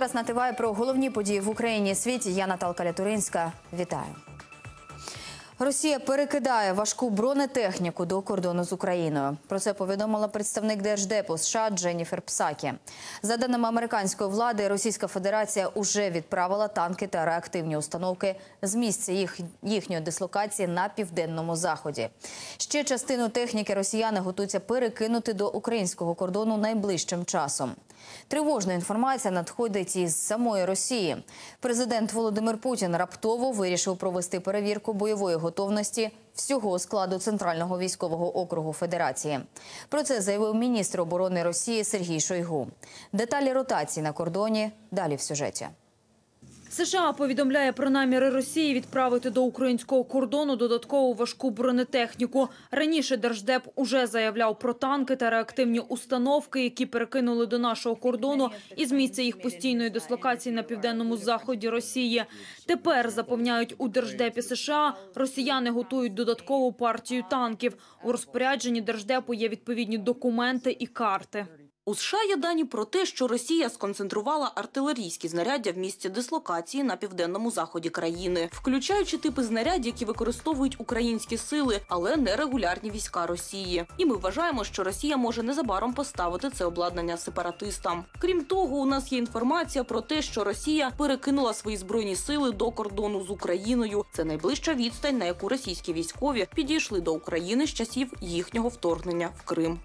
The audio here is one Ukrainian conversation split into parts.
Зараз на ТВ про головні події в Україні і світі. Я Наталка Лятуринська. Вітаю. Росія перекидає важку бронетехніку до кордону з Україною. Про це повідомила представник Держдепу США Дженніфер Псакі. За даними американської влади, Російська Федерація уже відправила танки та реактивні установки з місця їх, їхньої дислокації на південному заході. Ще частину техніки росіяни готуються перекинути до українського кордону найближчим часом. Тривожна інформація надходить із самої Росії. Президент Володимир Путін раптово вирішив провести перевірку бойової готовності всього складу центрального військового округу Федерації. Про це заявив міністр оборони Росії Сергій Шойгу. Деталі ротації на кордоні далі в сюжеті. США повідомляє про наміри Росії відправити до українського кордону додаткову важку бронетехніку. Раніше держдеп уже заявляв про танки та реактивні установки, які перекинули до нашого кордону із місця їх постійної дислокації на південному заході Росії. Тепер запевняють у держдепі США, росіяни готують додаткову партію танків. У розпорядженні держдепу є відповідні документи і карти. У США є дані про те, що Росія сконцентрувала артилерійські знаряддя в місці дислокації на південному заході країни, включаючи типи знарядь, які використовують українські сили, але не регулярні війська Росії. І ми вважаємо, що Росія може незабаром поставити це обладнання сепаратистам. Крім того, у нас є інформація про те, що Росія перекинула свої збройні сили до кордону з Україною. Це найближча відстань, на яку російські військові підійшли до України з часів їхнього вторгнення в Крим.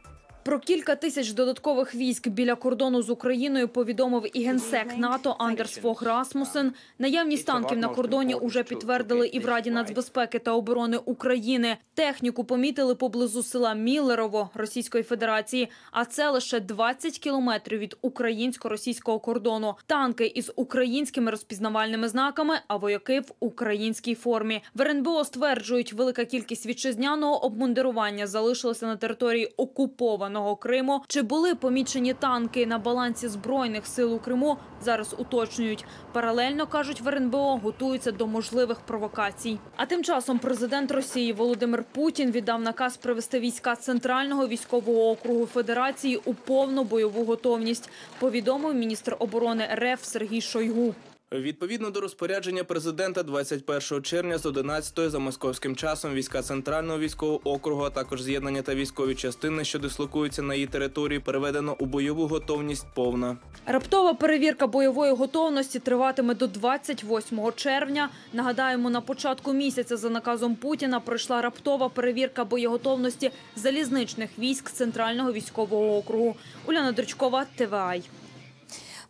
Про кілька тисяч додаткових військ біля кордону з Україною повідомив і генсек НАТО Андерс Фог Расмусен. Наявність танків на кордоні уже підтвердили і в Раді нацбезпеки та оборони України. Техніку помітили поблизу села Міллерово Російської Федерації, а це лише 20 кілометрів від українсько-російського кордону. Танки із українськими розпізнавальними знаками, а вояки в українській формі. В РНБО стверджують, велика кількість вітчизняного обмундирування залишилася на території окупованого Криму. Чи були помічені танки на балансі збройних сил у Криму? Зараз уточнюють. Паралельно кажуть в РНБО, готуються до можливих провокацій. А тим часом президент Росії Володимир Путін віддав наказ привести війська центрального військового округу Федерації у повну бойову готовність. Повідомив міністр оборони РФ Сергій Шойгу. Відповідно до розпорядження президента 21 червня з 11 за московським часом війська центрального військового округу, а також з'єднання та військові частини, що дислокуються на її території, переведено у бойову готовність повна. Раптова перевірка бойової готовності триватиме до 28 червня. Нагадаємо, на початку місяця за наказом Путіна пройшла раптова перевірка боєготовності залізничних військ центрального військового округу. Уляна Дрочкова, ТВАЙ.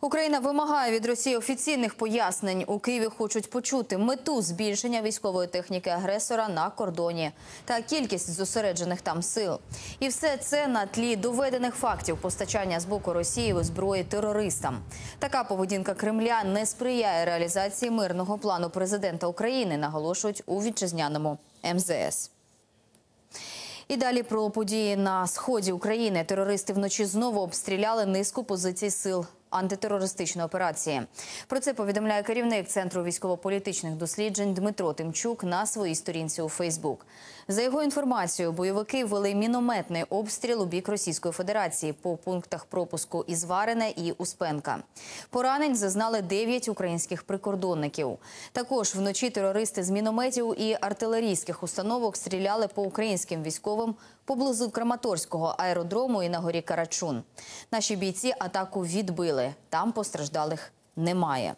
Україна вимагає від Росії офіційних пояснень. У Києві хочуть почути мету збільшення військової техніки агресора на кордоні та кількість зосереджених там сил. І все це на тлі доведених фактів постачання з боку Росії зброї терористам. Така поведінка Кремля не сприяє реалізації мирного плану президента України, наголошують у вітчизняному МЗС. І далі про події на сході України. Терористи вночі знову обстріляли низку позицій сил антитерористичної операції. Про це повідомляє керівник центру військово-політичних досліджень Дмитро Тимчук на своїй сторінці у Фейсбук. За його інформацією, бойовики ввели мінометний обстріл у бік Російської Федерації по пунктах пропуску Ізварине і Успенка. Поранень зазнали 9 українських прикордонників. Також вночі терористи з мінометів і артилерійських установок стріляли по українським військовим поблизу Краматорського аеродрому і на горі Карачун. Наші бійці атаку відбили. Там постраждалих немає.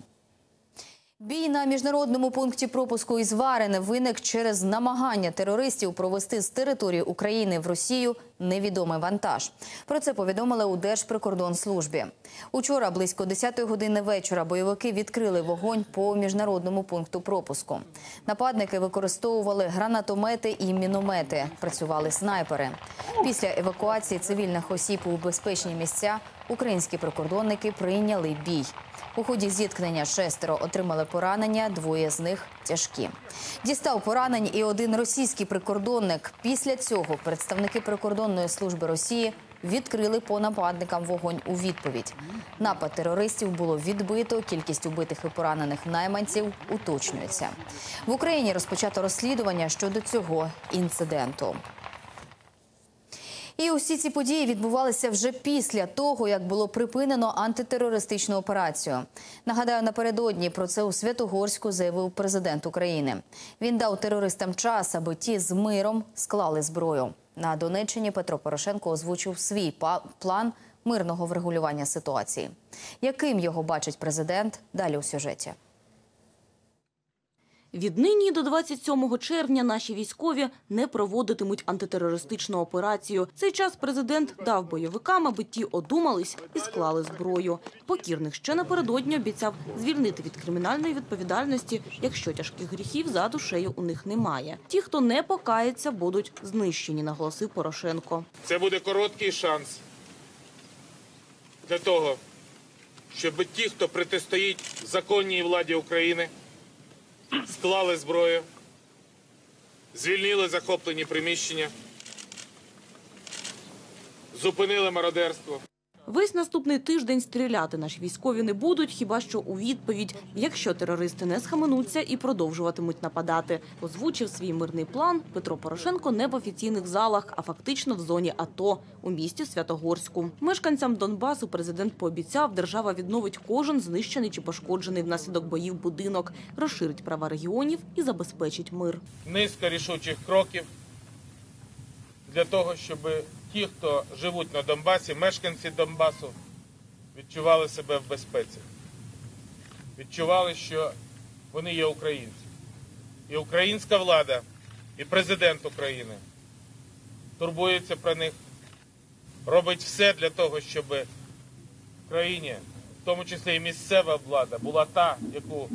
Бій на міжнародному пункті пропуску із Варене виник через намагання терористів провести з території України в Росію невідомий вантаж. Про це повідомили у Держприкордонслужбі. Учора близько 10 години вечора бойовики відкрили вогонь по міжнародному пункту пропуску. Нападники використовували гранатомети і міномети. Працювали снайпери. Після евакуації цивільних осіб у безпечні місця українські прикордонники прийняли бій. У ході зіткнення шестеро отримали поранення, двоє з них тяжкі. Дістав поранень і один російський прикордонник. Після цього представники прикордонної служби Росії відкрили по нападникам вогонь у відповідь. Напад терористів було відбито. Кількість убитих і поранених найманців уточнюється. В Україні розпочато розслідування щодо цього інциденту. І усі ці події відбувалися вже після того, як було припинено антитерористичну операцію. Нагадаю, напередодні про це у Святогорську заявив президент України. Він дав терористам час, аби ті з миром склали зброю. На Донеччині Петро Порошенко озвучив свій план мирного врегулювання ситуації. Яким його бачить президент? Далі у сюжеті. Віднині до 27 червня наші військові не проводитимуть антитерористичну операцію. Цей час президент дав бойовикам, аби ті одумались і склали зброю. Покірних ще напередодні обіцяв звільнити від кримінальної відповідальності, якщо тяжких гріхів за душею у них немає. Ті, хто не покається, будуть знищені, наголосив Порошенко. Це буде короткий шанс для того, щоб ті, хто протистоїть законній владі України, склали зброю, звільнили захоплені приміщення, зупинили мародерство. Весь наступний тиждень стріляти наші військові не будуть, хіба що у відповідь, якщо терористи не схаменуться і продовжуватимуть нападати. Озвучив свій мирний план Петро Порошенко не в офіційних залах, а фактично в зоні АТО у місті Святогорську. Мешканцям Донбасу президент пообіцяв, держава відновить кожен знищений чи пошкоджений внаслідок боїв будинок, розширить права регіонів і забезпечить мир. Низка рішучих кроків для того, щоб ті, хто живуть на Донбасі, мешканці Донбасу, відчували себе в безпеці. Відчували, що вони є українці. І українська влада, і президент України турбується про них, робить все для того, щоб в країні, в тому числі і місцева влада, була та, яку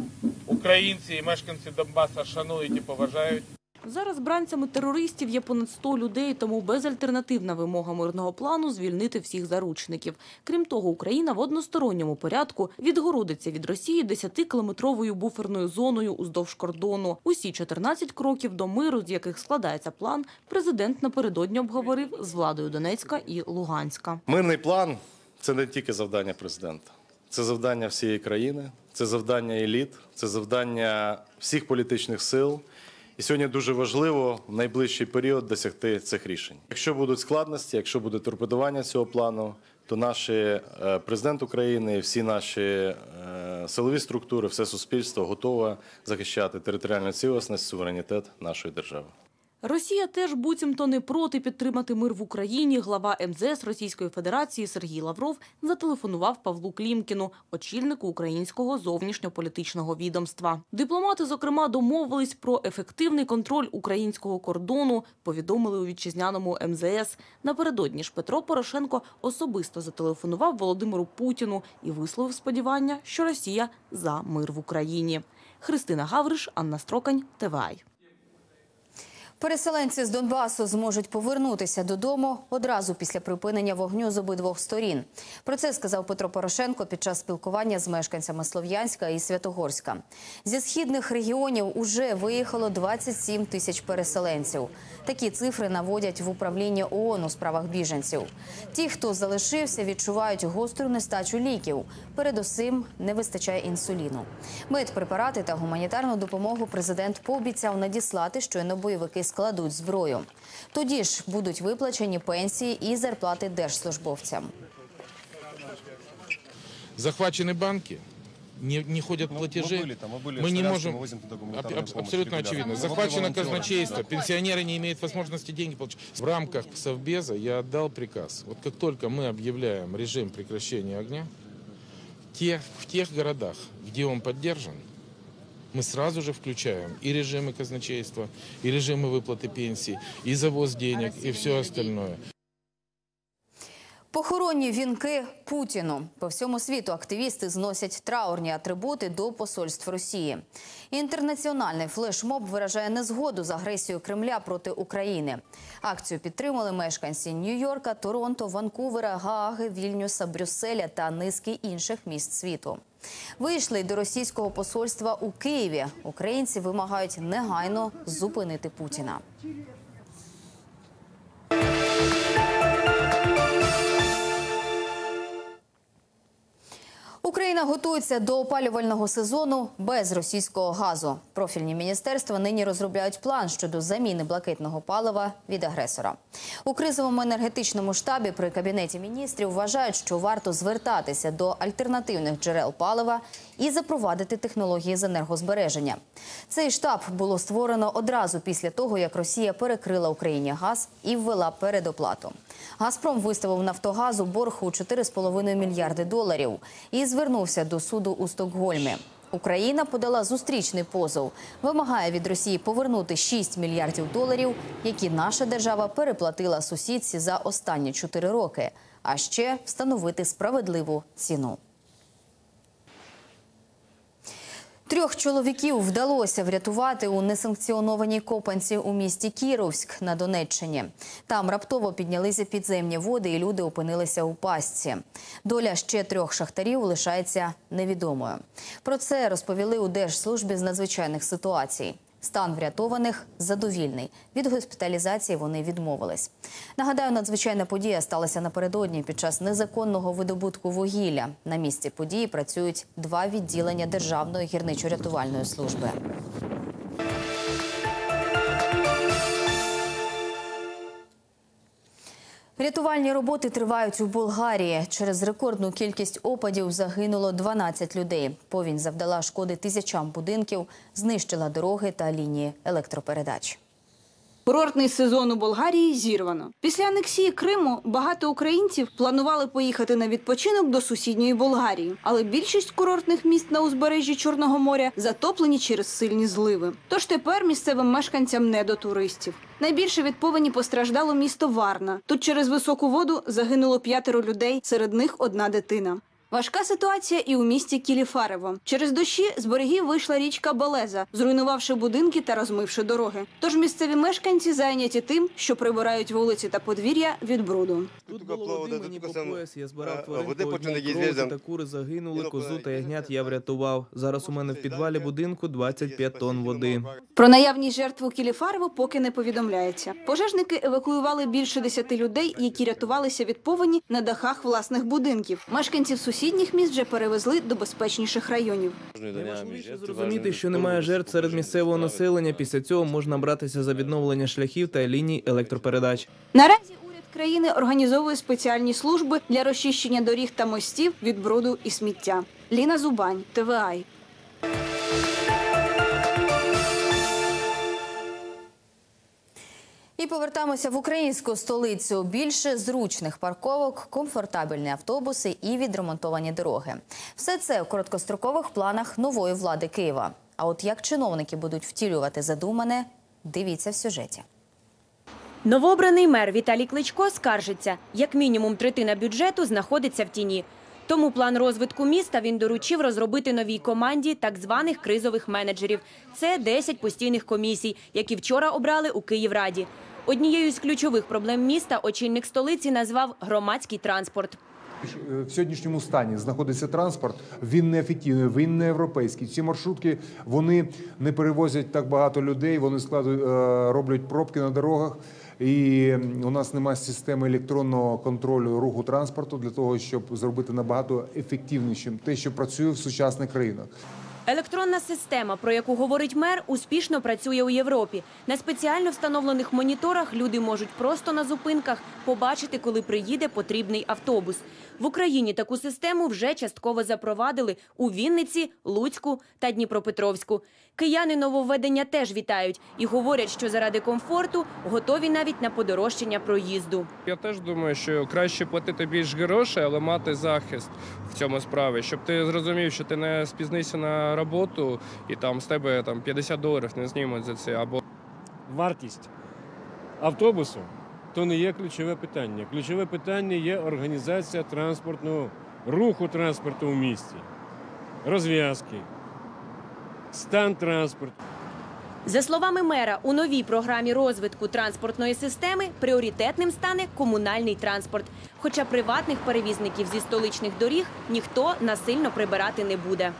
українці і мешканці Донбаса шанують і поважають. Зараз бранцями терористів є понад 100 людей, тому безальтернативна вимога мирного плану звільнити всіх заручників. Крім того, Україна в односторонньому порядку відгородиться від Росії 10-кілометровою буферною зоною уздовж кордону. Усі 14 кроків до миру, з яких складається план, президент напередодні обговорив з владою Донецька і Луганська. Мирний план це не тільки завдання президента, це завдання всієї країни, це завдання еліт, це завдання всіх політичних сил. І сьогодні дуже важливо в найближчий період досягти цих рішень. Якщо будуть складності, якщо буде торпедування цього плану, то наші е, президент України, всі наші е, силові структури, все суспільство готове захищати територіальну цілісність, суверенітет нашої держави. Росія теж буцімто не проти підтримати мир в Україні. Глава МЗС Російської Федерації Сергій Лавров зателефонував Павлу Клімкіну, очільнику українського зовнішньополітичного відомства. Дипломати, зокрема, домовились про ефективний контроль українського кордону. Повідомили у вітчизняному МЗС. Напередодні ж Петро Порошенко особисто зателефонував Володимиру Путіну і висловив сподівання, що Росія за мир в Україні. Христина Гавриш, Анна Строкань, ТВАЙ. Переселенці з Донбасу зможуть повернутися додому одразу після припинення вогню з обидвох сторін. Про це сказав Петро Порошенко під час спілкування з мешканцями Слов'янська і Святогорська. Зі східних регіонів уже виїхало 27 тисяч переселенців. Такі цифри наводять в управлінні ООН у справах біженців. Ті, хто залишився, відчувають гостру нестачу ліків. Передусім не вистачає інсуліну. Медпрепарати та гуманітарну допомогу президент пообіцяв надіслати, щойно бойовики складуть зброю. Тоді ж будуть виплачені пенсії і зарплати держслужбовцям. захвачены банки, не, не ходят платежи. Мы были там, мы были в не Славянске, можем. мы возим туда Аб- гуманитарную аб- помощь абсолютно регулярно. очевидно. Мы Захвачено волонтеры. казначейство. Да. Пенсионеры не имеют возможности деньги получить. В рамках Совбеза я отдал приказ. Вот как только мы объявляем режим прекращения огня, в тех, в тех городах, где он поддержан, мы сразу же включаем и режимы казначейства, и режимы выплаты пенсий, и завоз денег, и все остальное. Похоронні вінки Путіну по всьому світу активісти зносять траурні атрибути до посольств Росії. Інтернаціональний флешмоб виражає незгоду з агресією Кремля проти України. Акцію підтримали мешканці Нью-Йорка, Торонто, Ванкувера, Гааги, Вільнюса, Брюсселя та низки інших міст світу. Вийшли й до російського посольства у Києві. Українці вимагають негайно зупинити Путіна. Україна готується до опалювального сезону без російського газу. Профільні міністерства нині розробляють план щодо заміни блакитного палива від агресора. У кризовому енергетичному штабі при кабінеті міністрів вважають, що варто звертатися до альтернативних джерел палива і запровадити технології з енергозбереження. Цей штаб було створено одразу після того, як Росія перекрила Україні газ і ввела передоплату. Газпром виставив Нафтогазу борг у 4,5 мільярди доларів і звернувся до суду у Стокгольмі. Україна подала зустрічний позов, вимагає від Росії повернути 6 мільярдів доларів, які наша держава переплатила сусідці за останні 4 роки, а ще встановити справедливу ціну. Трьох чоловіків вдалося врятувати у несанкціонованій копанці у місті Кіровськ на Донеччині. Там раптово піднялися підземні води, і люди опинилися у пастці. Доля ще трьох шахтарів лишається невідомою. Про це розповіли у Держслужбі з надзвичайних ситуацій. Стан врятованих задовільний. Від госпіталізації вони відмовились. Нагадаю, надзвичайна подія сталася напередодні під час незаконного видобутку вугілля. На місці події працюють два відділення Державної гірничо-рятувальної служби. Рятувальні роботи тривають у Болгарії. Через рекордну кількість опадів загинуло 12 людей. Повінь завдала шкоди тисячам будинків, знищила дороги та лінії електропередач. Курортний сезон у Болгарії зірвано. Після анексії Криму багато українців планували поїхати на відпочинок до сусідньої Болгарії, але більшість курортних міст на узбережжі Чорного моря затоплені через сильні зливи. Тож тепер місцевим мешканцям не до туристів. Найбільше від повені постраждало місто Варна. Тут через високу воду загинуло п'ятеро людей, серед них одна дитина. Важка ситуація і у місті Кіліфарево. Через дощі з берегів вийшла річка Болеза, зруйнувавши будинки та розмивши дороги. Тож місцеві мешканці зайняті тим, що прибирають вулиці та подвір'я від бруду. Тут було води мені по пояс, я збирав тварин води по одній почали крові, та кури загинули, козу та ягнят я врятував. Зараз у мене в підвалі будинку 25 тонн води. Про наявність жертв у Кіліфарево поки не повідомляється. Пожежники евакуювали більше десяти людей, які рятувалися від повені на дахах власних будинків. Мешканців сусідніх міст вже перевезли до безпечніших районів. Найважливіше зрозуміти, що немає жертв серед місцевого населення. Після цього можна братися за відновлення шляхів та ліній електропередач. Наразі уряд країни організовує спеціальні служби для розчищення доріг та мостів від бруду і сміття. Ліна Зубань, ТВАЙ. Повертаємося в українську столицю. Більше зручних парковок, комфортабельні автобуси і відремонтовані дороги. Все це у короткострокових планах нової влади Києва. А от як чиновники будуть втілювати задумане, дивіться в сюжеті. Новообраний мер Віталій Кличко скаржиться, як мінімум третина бюджету знаходиться в тіні. Тому план розвитку міста він доручив розробити новій команді так званих кризових менеджерів. Це 10 постійних комісій, які вчора обрали у Київраді. Однією з ключових проблем міста очільник столиці назвав громадський транспорт. в сьогоднішньому стані знаходиться транспорт, він не ефективний, він не європейський. Ці маршрутки вони не перевозять так багато людей, вони складують, е, роблять пробки на дорогах. І у нас немає системи електронного контролю руху транспорту для того, щоб зробити набагато ефективнішим те, що працює в сучасних країнах. Електронна система, про яку говорить мер, успішно працює у Європі. На спеціально встановлених моніторах люди можуть просто на зупинках побачити, коли приїде потрібний автобус. В Україні таку систему вже частково запровадили у Вінниці, Луцьку та Дніпропетровську. Кияни нововведення теж вітають і говорять, що заради комфорту готові навіть на подорожчання проїзду. Я теж думаю, що краще платити більш грошей, але мати захист в цьому справі, щоб ти зрозумів, що ти не спізнився на роботу і там з тебе там 50 доларів не знімуть за це. Або вартість автобусу то не є ключове питання. Ключове питання є організація транспортного руху транспорту в місті, розв'язки, стан транспорту. За словами мера, у новій програмі розвитку транспортної системи пріоритетним стане комунальний транспорт. Хоча приватних перевізників зі столичних доріг ніхто насильно прибирати не буде.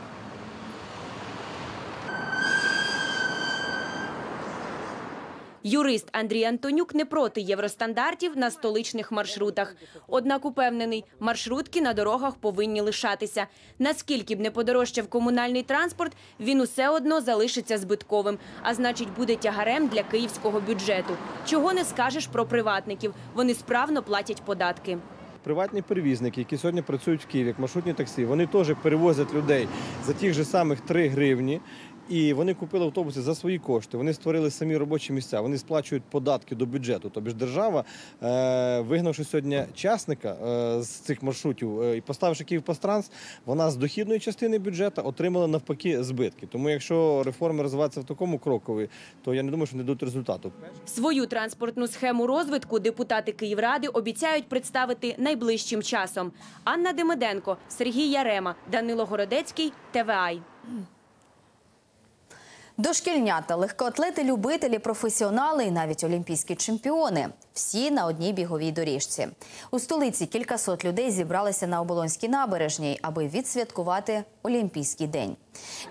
Юрист Андрій Антонюк не проти євростандартів на столичних маршрутах. Однак упевнений, маршрутки на дорогах повинні лишатися. Наскільки б не подорожчав комунальний транспорт, він усе одно залишиться збитковим, а значить буде тягарем для київського бюджету. Чого не скажеш про приватників. Вони справно платять податки. Приватні перевізники, які сьогодні працюють в Києві, як маршрутні таксі, вони теж перевозять людей за тих же самих 3 гривні. І вони купили автобуси за свої кошти. Вони створили самі робочі місця. Вони сплачують податки до бюджету. Тобто ж держава, е, вигнавши сьогодні частника е, з цих маршрутів е, і поставивши Київпастранс, вона з дохідної частини бюджету отримала навпаки збитки. Тому якщо реформи розвиваються в такому крокові, то я не думаю, що не дадуть результату. Свою транспортну схему розвитку депутати Київради обіцяють представити найближчим часом. Анна Демиденко, Сергій Ярема, Данило Городецький, ТВАЙ. Дошкільнята, легкоатлети, любителі, професіонали і навіть олімпійські чемпіони. Всі на одній біговій доріжці. У столиці кількасот людей зібралися на Оболонській набережній, аби відсвяткувати Олімпійський день.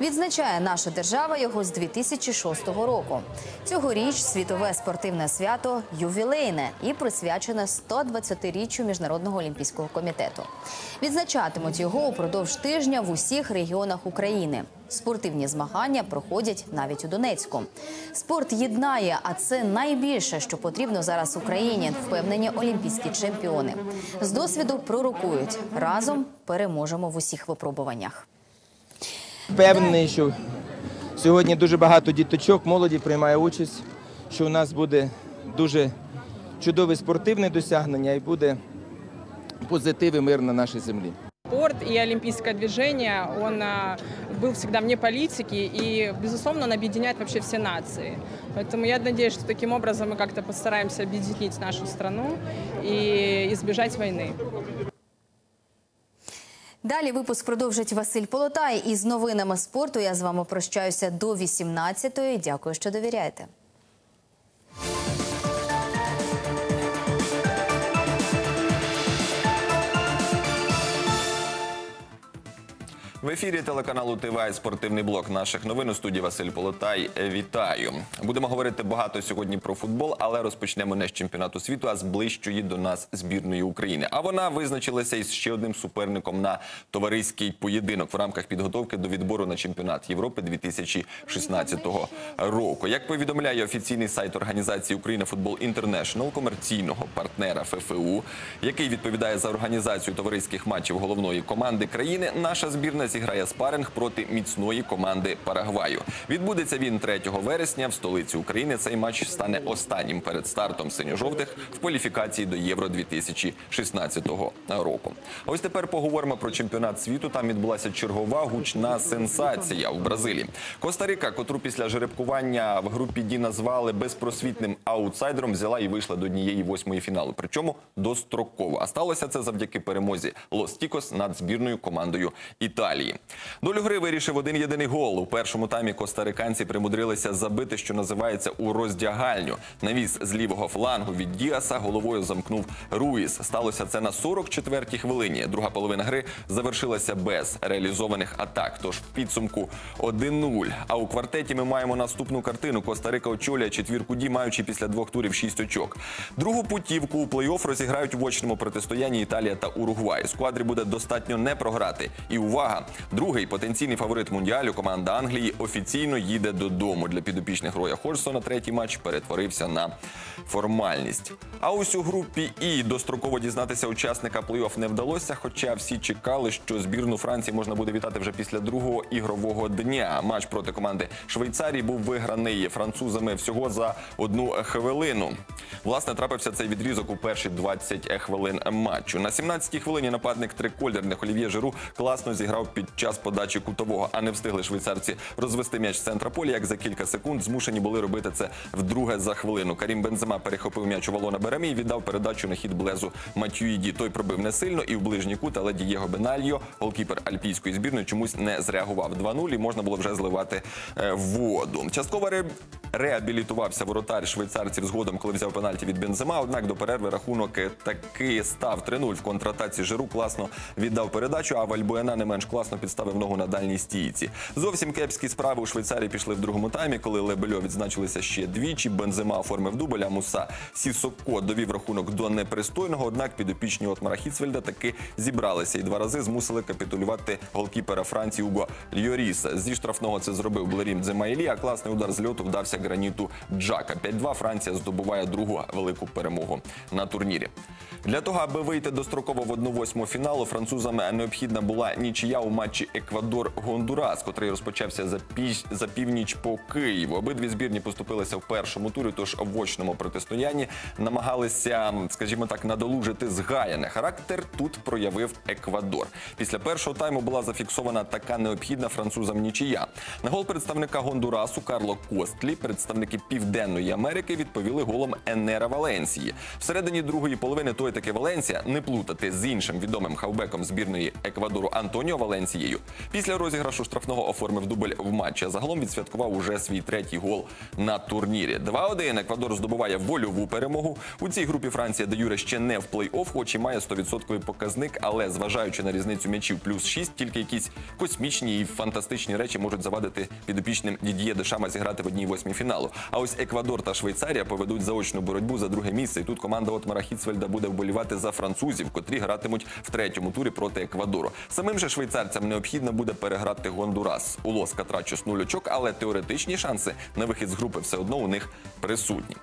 Відзначає наша держава його з 2006 року. Цьогоріч світове спортивне свято ювілейне і присвячене 120-річчю Міжнародного олімпійського комітету. Відзначатимуть його упродовж тижня в усіх регіонах України. Спортивні змагання проходять навіть у Донецьку. Спорт єднає, а це найбільше, що потрібно зараз Україні. Впевнені олімпійські чемпіони. З досвіду пророкують разом переможемо в усіх випробуваннях. Впевнений, що сьогодні дуже багато діточок, молоді приймає участь, що у нас буде дуже чудове спортивне досягнення і буде позитив і мир на нашій землі. Спорт и олимпийское движение, он а, был всегда вне политики и, безусловно, он объединяет вообще все нации. Поэтому я надеюсь, что таким образом мы как-то постараемся объединить нашу страну и избежать войны. Далі випуск продовжить Василь Полотай. І з новинами спорту я з вами прощаюся до 18-ї. Дякую, що довіряєте. В ефірі телеканалу ТВА спортивний блок наших новин у студії Василь Полотай. Вітаю. Будемо говорити багато сьогодні про футбол, але розпочнемо не з чемпіонату світу, а з ближчої до нас збірної України. А вона визначилася із ще одним суперником на товариський поєдинок в рамках підготовки до відбору на чемпіонат Європи 2016 року. Як повідомляє офіційний сайт організації Україна Футбол Інтернешнл комерційного партнера ФФУ, який відповідає за організацію товариських матчів головної команди країни, наша збірна зіграє спаринг проти міцної команди Парагваю. Відбудеться він 3 вересня в столиці України. Цей матч стане останнім перед стартом синьо-жовтих в кваліфікації до Євро 2016 року. А Ось тепер поговоримо про чемпіонат світу. Там відбулася чергова гучна сенсація у Бразилії. Коста-Рика, котру після жеребкування в групі Ді назвали безпросвітним аутсайдером, взяла і вийшла до однієї восьмої фіналу. Причому достроково. А сталося це завдяки перемозі Лос Тікос над збірною командою Італії. Долю гри вирішив один єдиний гол. У першому таймі костариканці примудрилися забити, що називається у роздягальню. Навіс з лівого флангу від Діаса головою замкнув Руїс. Сталося це на 44-й хвилині. Друга половина гри завершилася без реалізованих атак. Тож в підсумку 1-0. А у квартеті ми маємо наступну картину. Коста-Рика очолює четвірку Ді, маючи після двох турів 6 очок. Другу путівку у плей-офф розіграють в очному протистоянні Італія та Уругвай. Сквадрі буде достатньо не програти. І увага! Другий потенційний фаворит мундіалю команда Англії офіційно їде додому. Для підопічних Роя Ходжсона третій матч перетворився на формальність. А ось у групі І достроково дізнатися учасника плей-офф не вдалося. Хоча всі чекали, що збірну Франції можна буде вітати вже після другого ігрового дня. Матч проти команди Швейцарії був виграний французами всього за одну хвилину. Власне, трапився цей відрізок у перші 20 хвилин матчу. На 17-й хвилині нападник трикольдерних Олів'є Жиру класно зіграв під час подачі кутового, а не встигли швейцарці розвести м'яч з центра поля. Як за кілька секунд змушені були робити це вдруге за хвилину. Карім Бензема перехопив м'яч у Валона Беремі і віддав передачу на хід Блезу Матюїді. Той пробив не сильно і в ближній кут, але Дієго Бенальо, голкіпер альпійської збірної, чомусь не зреагував 2-0 і можна було вже зливати е, воду. Частково ре... реабілітувався воротар швейцарців згодом, коли взяв пенальті від Бензема. Однак до перерви рахунок е, таки став 3-0 в контратаці Жиру. Класно віддав передачу. А Вальбуена не менш класно класно підставив ногу на дальній стійці. Зовсім кепські справи у Швейцарії пішли в другому таймі, коли Лебельо відзначилися ще двічі. Бензема оформив дубль, а Муса Сісоко довів рахунок до непристойного. Однак підопічні Отмара Хіцфельда таки зібралися і два рази змусили капітулювати голкіпера Франції Уго Льоріса. Зі штрафного це зробив Блерім Дземайлі, а класний удар з льоту вдався граніту Джака. 5-2 Франція здобуває другу велику перемогу на турнірі. Для того, аби вийти достроково в 1-8 фіналу, французам необхідна була нічия у матчі Еквадор-Гондурас, котрий розпочався за, піч, за північ по Києву. Обидві збірні поступилися в першому турі, тож в очному протистоянні намагалися, скажімо так, надолужити згаяне. Характер тут проявив Еквадор. Після першого тайму була зафіксована така необхідна французам нічия. На гол представника Гондурасу Карло Костлі представники Південної Америки відповіли голом Енера Валенсії. Всередині другої половини той таки Валенсія не плутати з іншим відомим хавбеком збірної Еквадору Антоніо Валенсією. Після розіграшу штрафного оформив дубль в матчі. Загалом відсвяткував уже свій третій гол на турнірі. 2-1 Еквадор здобуває вольову перемогу. У цій групі Франція де Юре ще не в плей-офф, хоч і має 100% показник, але зважаючи на різницю м'ячів плюс 6, тільки якісь космічні і фантастичні речі можуть завадити підопічним Дідіє Дешама зіграти в одній восьмій фіналу. А ось Еквадор та Швейцарія поведуть заочну боротьбу за друге місце. І тут команда Отмара Хіцфельда буде вболівати за французів, котрі гратимуть в третьому турі проти Еквадору. Самим же швейцарцям необхідно буде переграти Гондурас. У Лос Катрачос нуль очок, але теоретичні шанси на вихід з групи все одно у них присутні.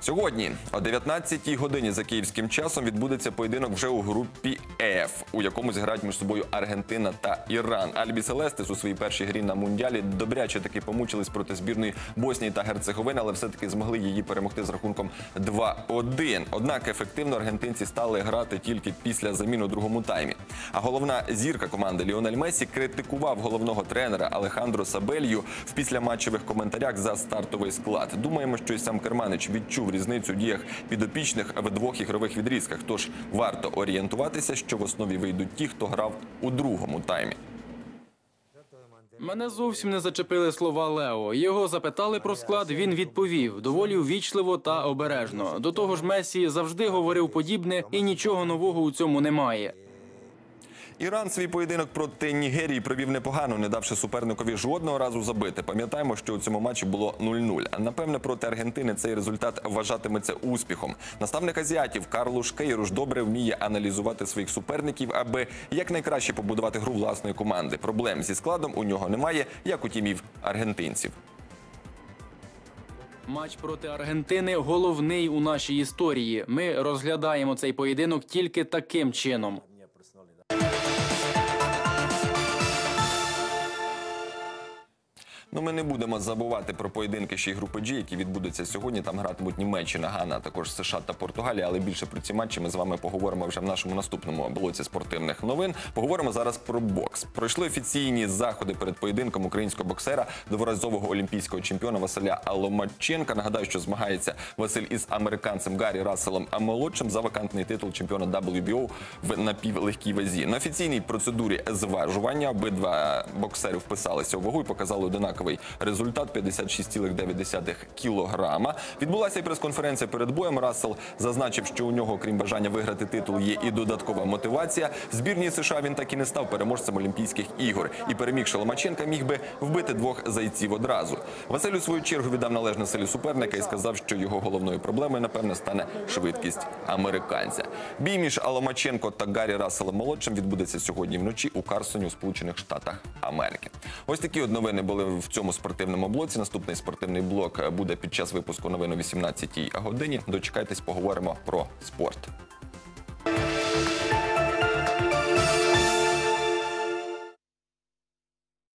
Сьогодні о 19-й годині за київським часом відбудеться поєдинок вже у групі F, у якому зіграють між собою Аргентина та Іран. Альбі Селестис у своїй першій грі на мундіалі добряче таки помучились проти збірної Боснії та Герцеговини, але все-таки змогли її перемогти з рахунком 2-1. Однак ефективно аргентинці стали грати тільки після замін у другому таймі. А головна зірка команди Ліонель Месі критикував головного тренера Алехандро Сабелью в післяматчевих коментарях за стартовий склад. Думаємо, що і сам Керманич відчув різницю в діях підопічних в двох ігрових відрізках. Тож варто орієнтуватися, що в основі вийдуть ті, хто грав у другому таймі. Мене зовсім не зачепили слова Лео. Його запитали про склад. Він відповів доволі ввічливо та обережно. До того ж, Месі завжди говорив подібне, і нічого нового у цьому немає. Іран свій поєдинок проти Нігерії провів непогано, не давши суперникові жодного разу забити. Пам'ятаємо, що у цьому матчі було 0-0. А напевне проти Аргентини цей результат вважатиметься успіхом. Наставник азіатів Карлуш Кейруш добре вміє аналізувати своїх суперників, аби якнайкраще побудувати гру власної команди. Проблем зі складом у нього немає, як у тімів аргентинців. Матч проти Аргентини головний у нашій історії. Ми розглядаємо цей поєдинок тільки таким чином. Ну, ми не будемо забувати про поєдинки ще й групи G, які відбудуться сьогодні. Там гратимуть Німеччина, Гана, також США та Португалія. Але більше про ці матчі ми з вами поговоримо вже в нашому наступному блоці спортивних новин. Поговоримо зараз про бокс. Пройшли офіційні заходи перед поєдинком українського боксера, дворазового олімпійського чемпіона Василя Аломаченка. Нагадаю, що змагається Василь із американцем Гаррі Расселом молодшим за вакантний титул чемпіона WBO в напівлегкій вазі. На офіційній процедурі зважування обидва боксери вписалися у вагу і показали одинаковий результат 56,9 кілограма. Відбулася і прес-конференція перед боєм. Рассел зазначив, що у нього, крім бажання виграти титул, є і додаткова мотивація. Збірній США він так і не став переможцем Олімпійських ігор. І перемігши Ломаченка міг би вбити двох зайців одразу. Василь у свою чергу віддав належне силі суперника і сказав, що його головною проблемою, напевне, стане швидкість американця. Бій між Аломаченко та Гаррі Расселом молодшим відбудеться сьогодні вночі у Карсоні у Сполучених Штатах Америки. Ось такі от новини були в цьому спортивному блоці. Наступний спортивний блок буде під час випуску новин о 18-й годині. Дочекайтесь, поговоримо про спорт.